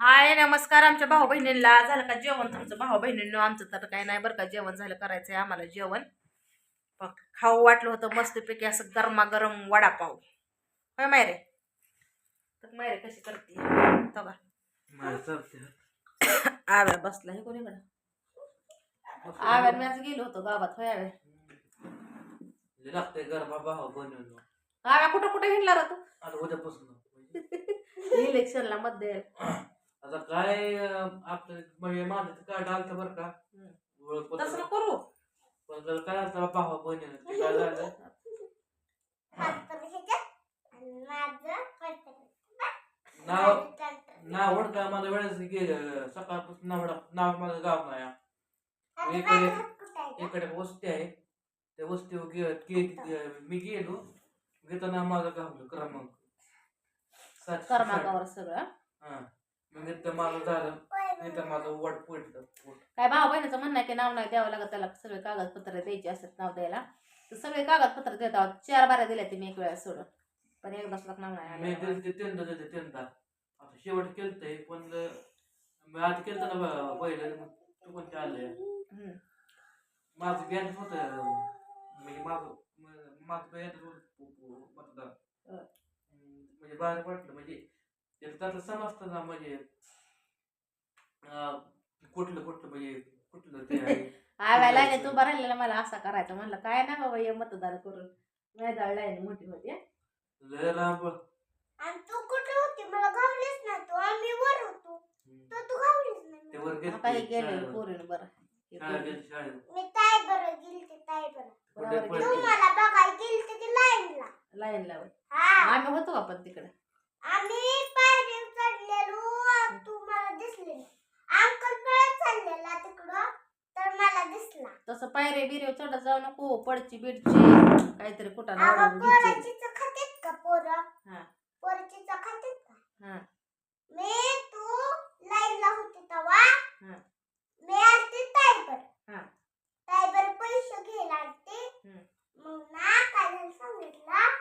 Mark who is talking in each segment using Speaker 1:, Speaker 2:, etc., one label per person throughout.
Speaker 1: हाय नमस्कार आमच्या भाऊ बहिणींना झालं का जेवण तुमचं? भाऊ बहिणींनो आमचं तर काही नाही बरं का. जेवण झालं करायचंय आम्हाला जेवण. खाऊ वाटलं होतं मस्तपैकी असं गरमागरम वडापाव. होय मायरे? तर मायरे कशी करते? आव्या बसला हे कोणीकडं आव्या मॅच गेलो होतो गावात. होय आव्या?
Speaker 2: बनवून
Speaker 1: कुठं कुठं हिंडला
Speaker 2: उद्यापासून
Speaker 1: इलेक्शनला मत द्यायला
Speaker 2: आता काय आपलं म्हणजे माझं तर काय डालतं बरं का.
Speaker 1: हम्म. तसं करू?
Speaker 2: पण जर काय असतं भाव बनवून ते काय झालं? नाव नाव का? मला वेळेस गेलं सकाळपासून नाव नाव माझं गाव नाही. इकडे वस्ती आहे. त्या वस्तीवर गे- गे- गे- मी गेलो. घेताना माझं गावलं क्रमांक. सातशे.
Speaker 1: कर्माकावर सगळं.
Speaker 2: हा. इथं माझं झालं इथं माझं वड पडलं.
Speaker 1: काय भाऊ बहिणीचं म्हणणं आहे की नाव नाही द्यावं लागत त्याला सगळे कागदपत्र द्यायचे असतात नाव द्यायला तर सगळे कागदपत्र देत आहोत चार बाऱ्या दिल्या ते मी एक वेळा सोडून पण एकदा सुद्धा नाव नाही
Speaker 2: मी
Speaker 1: आलं.
Speaker 2: दिलं ते तीनदा तीनदा आता शेवट केलतंय पण मी आधी केलं ना ब- पहिलं मग तू कोणते आले
Speaker 1: हम्म.
Speaker 2: माझं बँक होतं म्हणजे माझं म- माझं
Speaker 1: हं.
Speaker 2: हम्म, म्हणजे बाहेर वाटलं म्हणजे त्यातलं समजतं ना म्हणजे अं, कुठलं कुठलं म्हणजे कुठलं ते आहे.
Speaker 1: आव्या लाईनीत उभा राहिलेला मला असा करायचा म्हणलं काय ना बाबा ये मतदान करून. मैदाळ लाईन मोठी होती हं.
Speaker 2: लय लांब.
Speaker 3: आणि तू कुठे होती? मला गावलीच ना तू. आम्ही वर होतो. तर तू गावलीच नाही
Speaker 2: ते. वर
Speaker 1: आता हे
Speaker 2: गेलते
Speaker 1: गेले
Speaker 2: शाळेवर.
Speaker 1: पोरीनं बरं. हे
Speaker 2: शाळेत
Speaker 1: पोरी.
Speaker 2: गेलते शाळेत
Speaker 3: मी ताय बरं गेलते ताय बरं.
Speaker 2: कुठे
Speaker 1: बरोबर
Speaker 2: पडले?
Speaker 3: तू मला बघायला गेलते की लाईनला.
Speaker 1: लाईन लावून
Speaker 3: हा.
Speaker 1: आम्ही होतो का पण तिकडे?
Speaker 3: आम्ही पायरी चढलेलो तू मला दिसले नाही. अंकल पळत चाललेला तिकडं तर मला दिसला.
Speaker 1: तसं पायरे बिरे चढत जाऊ नको पडची बिडची. काहीतरी कुठं
Speaker 3: अगं खातेत का पोरं?
Speaker 1: हा.
Speaker 3: पोरचीच खातेत का?
Speaker 1: हा.
Speaker 3: मी तू लाईनला होती तेव्हा
Speaker 1: हा.
Speaker 3: मी आलती
Speaker 1: हा.
Speaker 3: पैसे घ्यायला आलते.
Speaker 1: हम्म.
Speaker 3: मग ना काय सांगितलं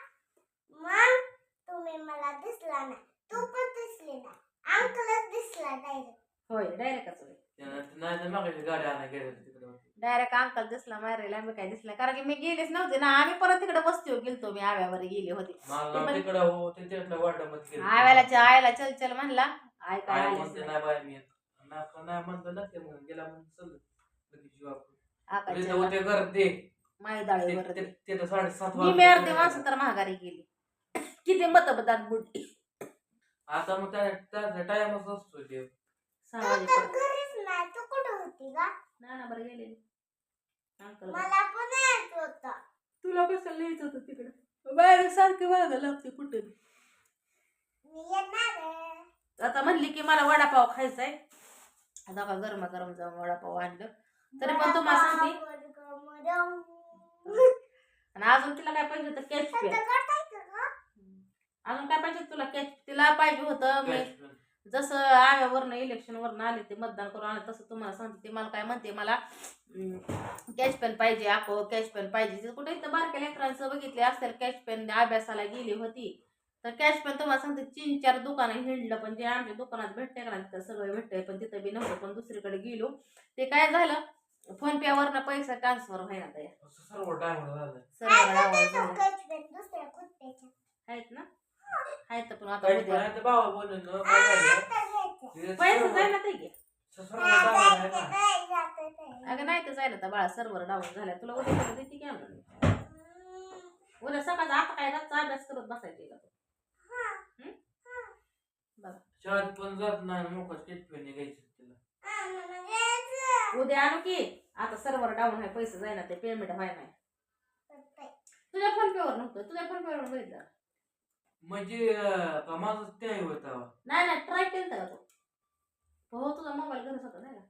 Speaker 3: मग तुम्ही मला दिसला नाही. तू पण दिसली नाही. अंकलच दिसला डायरेक्ट
Speaker 1: होय डायरेक्टच होय.
Speaker 2: नाही तर मागायची गाडी आणायला गेले
Speaker 1: डायरेक्ट अंकल दिसला मारायला आम्ही काय दिसला कारण की मी गेलेच नव्हते ना आम्ही परत तिकडे वस्तीवर गेलतो मी आव्यावर गेले होते.
Speaker 2: तिकडे हो ते गेले.
Speaker 1: आव्याला आयला चल चल म्हणला. आय काय
Speaker 2: आई
Speaker 1: आलीच
Speaker 2: म्हणते
Speaker 1: नाही.
Speaker 2: नाही बाय मी येत. नाही. नाही म्हणलं ना ते म्हणून गेला म्हणून चल. लगेच येऊ आपण.
Speaker 1: आकाशच्या
Speaker 2: तिथं होते गर्दी
Speaker 1: मायदाळीवर
Speaker 2: ते- ते- तिथं साडेसात
Speaker 1: मी माणसं तर महागारी गेली. किती मतदान बुडली.
Speaker 2: आता मग त्या त्या टायमच असतो ते
Speaker 1: सहा
Speaker 3: तू तर
Speaker 1: वाजेपर्यंत.
Speaker 3: घरीच नाही तू कुठं होती का
Speaker 1: ना ना बरं अंकल
Speaker 3: मला पण यायचं होतं.
Speaker 1: तुला कसं लिहायचं होतं तिकडे? बाहेर सारखी वागा लागते कुठे?
Speaker 3: मी येणार आहे.
Speaker 1: आता म्हणली की मला वडापाव खायचा आहे आता का गरमा गरम जाऊन वडापाव आणलं. तरी पण तुम्हाला सांगते. आणि अजून तिला काय पाहिजे होतं? कॅच
Speaker 3: का?
Speaker 1: अजून काय पाहिजे तुला? कॅच तिला पाहिजे होतं. मी जसं आव्यावरनं इलेक्शनवरनं आले ते मतदान करून आले तसं तुम्हाला सांगते. ते मला काय म्हणते मला कॅच पेन पाहिजे आको कॅच पेन पाहिजे. कुठे इथं बारक्या लेकरांचं बघितले असेल कॅच पेन अभ्यासाला गेली होती. तर कॅच पेन तुम्हाला सांगते तीन चार दुकानं हिंडलं पण जे आमच्या दुकानात भेटते का तिथं सगळं भेटतंय पण तिथं बी नव्हतं पण दुसरीकडे गेलो. ते काय झालं फोन पेवरनं पैसा ट्रान्सफर व्हायला? आहेत ना? आहेत पण आता पैसे जायला ते अगं नाही तर जायला तर बाळा सर्व्हर डाऊन झाल्या तुला उद्या परत येते की
Speaker 3: हम्म,
Speaker 1: उद्या सकाळचा आता काय रातचा अभ्यास करत बसायचे का तू?
Speaker 3: हा.
Speaker 1: बघा
Speaker 2: शाळेत पण जात नाही मोका स्टेट पेन घ्यायची तिला.
Speaker 1: उद्या आणू की आता सर्व्हर डाऊन आहे पैसे जायना ते पेमेंट व्हाय नाही. तुझ्या फोन पेवर नव्हतं तुझ्या फोन पेवर बघितलं
Speaker 2: म्हणजे अं, का माझं ते होता
Speaker 1: नाही नाही ट्राय केलं का तू हो तुझा मोबाईल घरच होता नाही का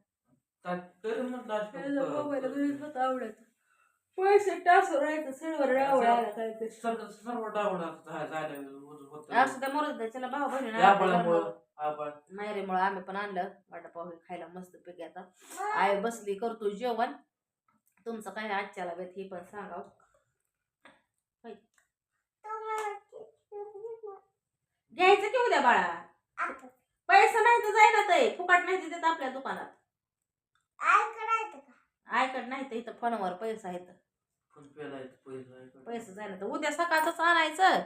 Speaker 1: आवडत. पैसे राहायचं काय ते
Speaker 2: सर्व
Speaker 1: असं त्या मरत त्याला बहिणी मायरेमुळे आम्ही पण आणलं. वडापाव खायला मस्त पैकी आता. आई बसली करतो जेवण. तुमचं काय आजच्याला बेत हे पण सांगाव घ्यायचं की उद्या बाळा. पैसा नाही तर जायला ते फुकट नाही देतात आपल्या दुकानात. आयकड नाही तर इथं फोनवर पैसा आहे तर
Speaker 2: फोन पेला पैसा
Speaker 1: पैसे जायला तर उद्या सकाळचंच आणायचं